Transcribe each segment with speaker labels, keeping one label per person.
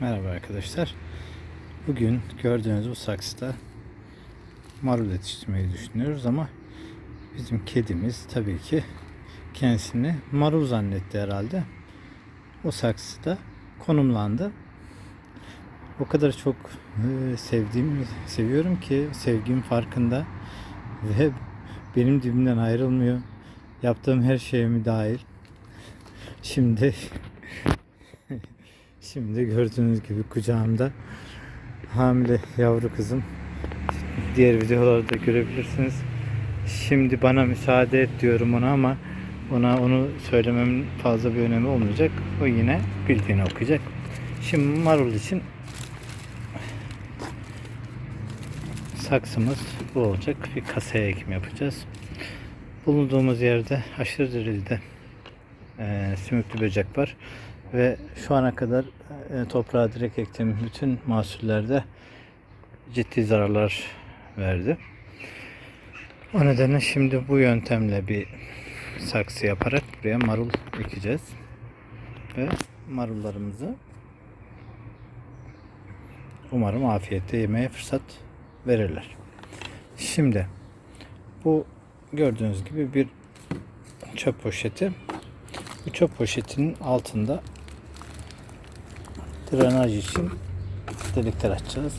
Speaker 1: Merhaba arkadaşlar. Bugün gördüğünüz bu saksıda marul yetiştirmeyi düşünüyoruz ama bizim kedimiz tabii ki kendisini marul zannetti herhalde. O saksıda konumlandı. O kadar çok e, sevdiğim seviyorum ki sevgim farkında ve benim dibimden ayrılmıyor. Yaptığım her şeye müdahil. Şimdi Şimdi gördüğünüz gibi kucağımda hamile yavru kızım. Diğer videolarda görebilirsiniz. Şimdi bana müsaade et diyorum ona ama ona onu söylememin fazla bir önemi olmayacak. O yine bildiğini okuyacak. Şimdi marul için saksımız bu olacak. Bir kasaya ekim yapacağız. Bulunduğumuz yerde aşırı derecede e, sümüklü böcek var ve şu ana kadar e, toprağa direkt ektiğim bütün mahsullerde ciddi zararlar verdi. O nedenle şimdi bu yöntemle bir saksı yaparak buraya marul ekeceğiz. Ve marullarımızı umarım afiyette yemeye fırsat verirler. Şimdi bu gördüğünüz gibi bir çöp poşeti. Bu çöp poşetinin altında drenaj için delikler açacağız.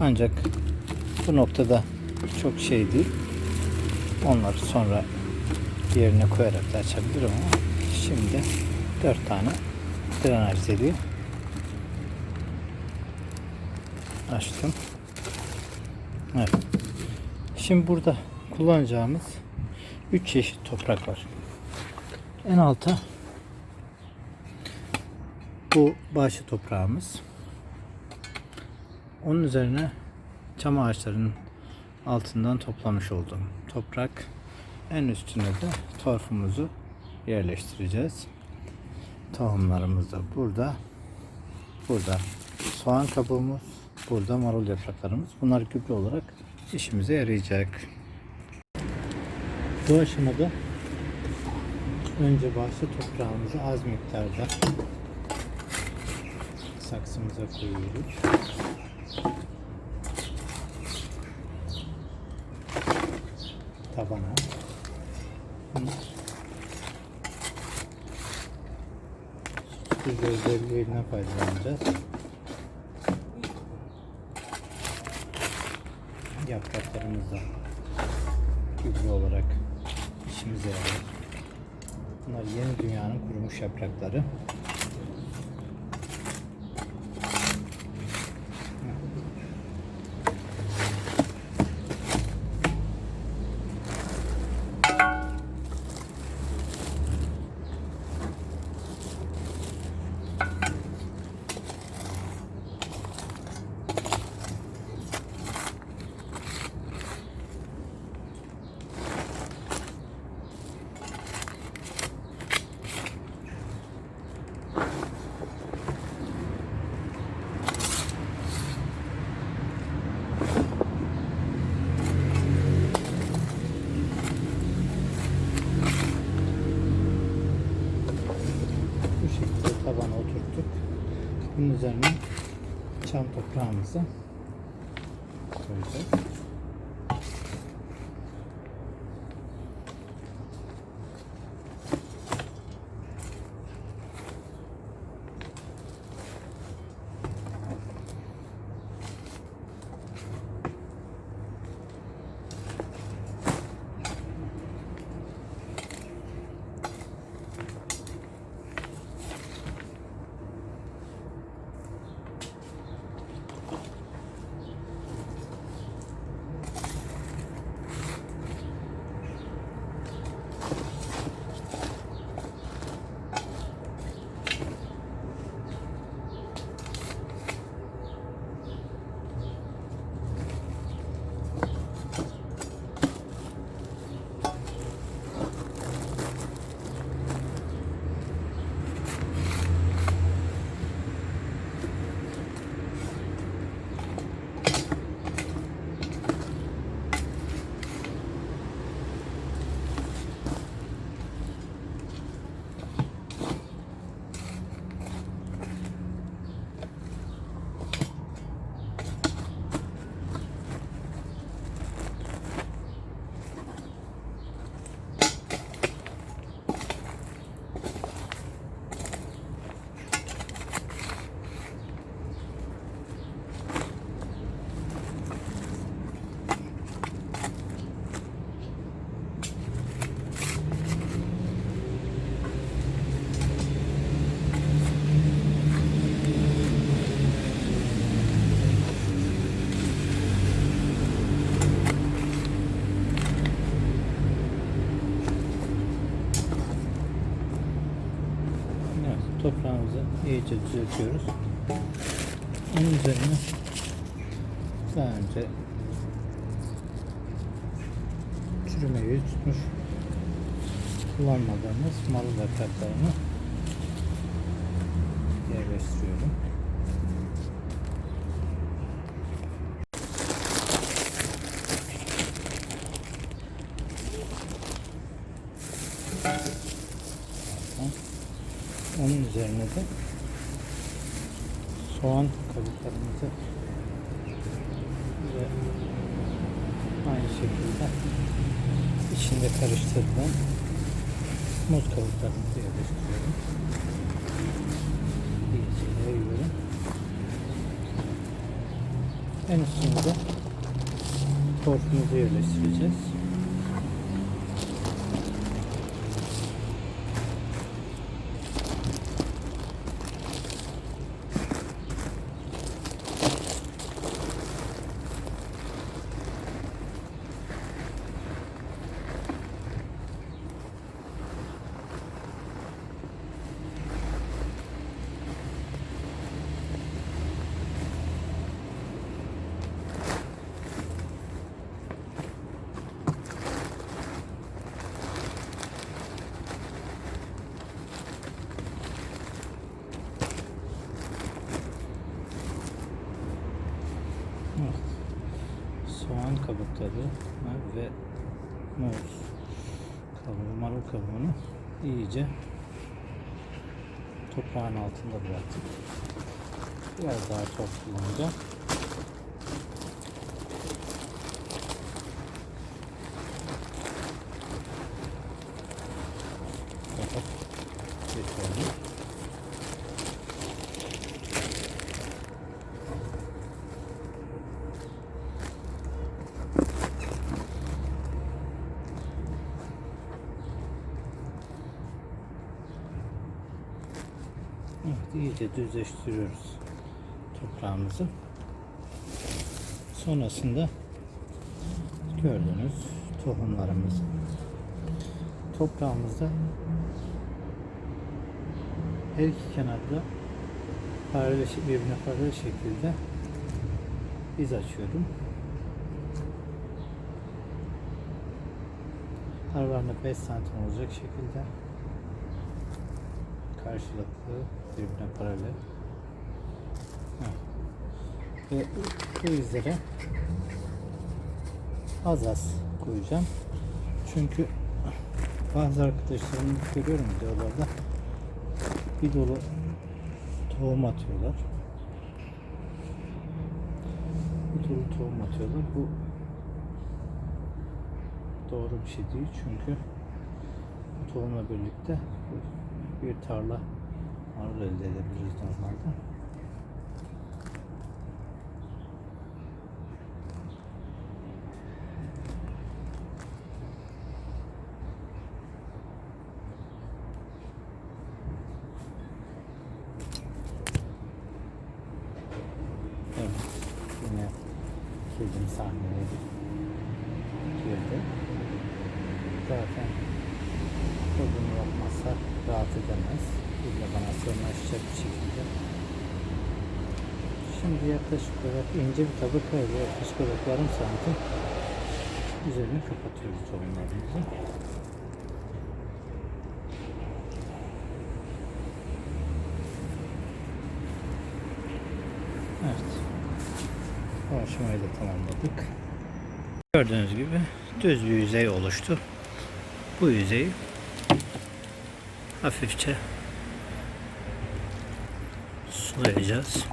Speaker 1: Ancak bu noktada çok şey değil. Onları sonra yerine koyarak da açabilirim ama şimdi 4 tane drenaj deliği açtım. Evet. Şimdi burada kullanacağımız 3 çeşit toprak var. En alta bu bahçe toprağımız. Onun üzerine çam ağaçlarının altından toplamış olduğum toprak. En üstüne de torfumuzu yerleştireceğiz. Tohumlarımız da burada. Burada soğan kabuğumuz, burada marul yapraklarımız. Bunlar gübre olarak işimize yarayacak. Bu aşamada önce bahçe toprağımızı az miktarda saksımıza koyuyoruz. Tabana. Süt özelliğinden faydalanacağız. Yapraklarımızda gübre olarak işimize yarar. Bunlar yeni dünyanın kurumuş yaprakları. Bu şekilde tabana oturttuk. Bunun üzerine çam toprağımızı koyacağız. İyice düzeltiyoruz. Onun üzerine daha önce çürümeyi tutmuş kullanmadığımız marul yapraklarını yerleştiriyorum. Onun üzerine de soğan kabuklarımızı ve aynı şekilde içinde karıştırılan muz kabuklarımızı yerleştiriyorum. İyice yayıyorum. En üstüne de torfumuzu yerleştireceğiz. Evet. Soğan kabukları ve muz kabuğu, marul kabuğunu iyice toprağın altında bıraktık. Biraz daha çok Evet, iyice düzleştiriyoruz toprağımızı. Sonrasında gördüğünüz tohumlarımızı toprağımızda her iki kenarda paralel, birbirine paralel şekilde iz açıyorum. Aralarında 5 santim olacak şekilde karşılıklı birbirine paralel. Ve bu izlere az az koyacağım. Çünkü bazı arkadaşlarım görüyorum videolarda bir dolu tohum atıyorlar. Bir dolu tohum atıyorlar. Bu doğru bir şey değil çünkü bu tohumla birlikte bir tarla marul elde edebiliriz normalde. Evet, yine kedim sahneleri girdi. Zaten o bunu yapmazsa rahat edemez. İlla bana sırnaşacak bir şekilde. Şimdi yaklaşık olarak ince bir tabaka ile yaklaşık olarak yarım santim üzerini kapatıyoruz tohumlarımızı. Evet. Bu aşamayı da tamamladık. Gördüğünüz gibi düz bir yüzey oluştu. Bu yüzeyi hafifçe sulayacağız.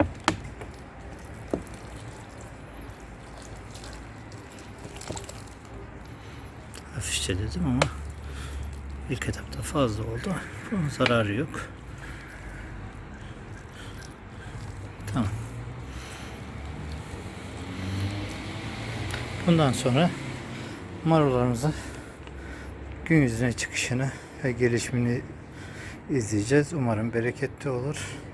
Speaker 1: Hafifçe dedim ama ilk etapta fazla oldu. Bunun zararı yok. Tamam. Bundan sonra marullarımızı gün yüzüne çıkışını ve gelişimini izleyeceğiz. Umarım bereketli olur.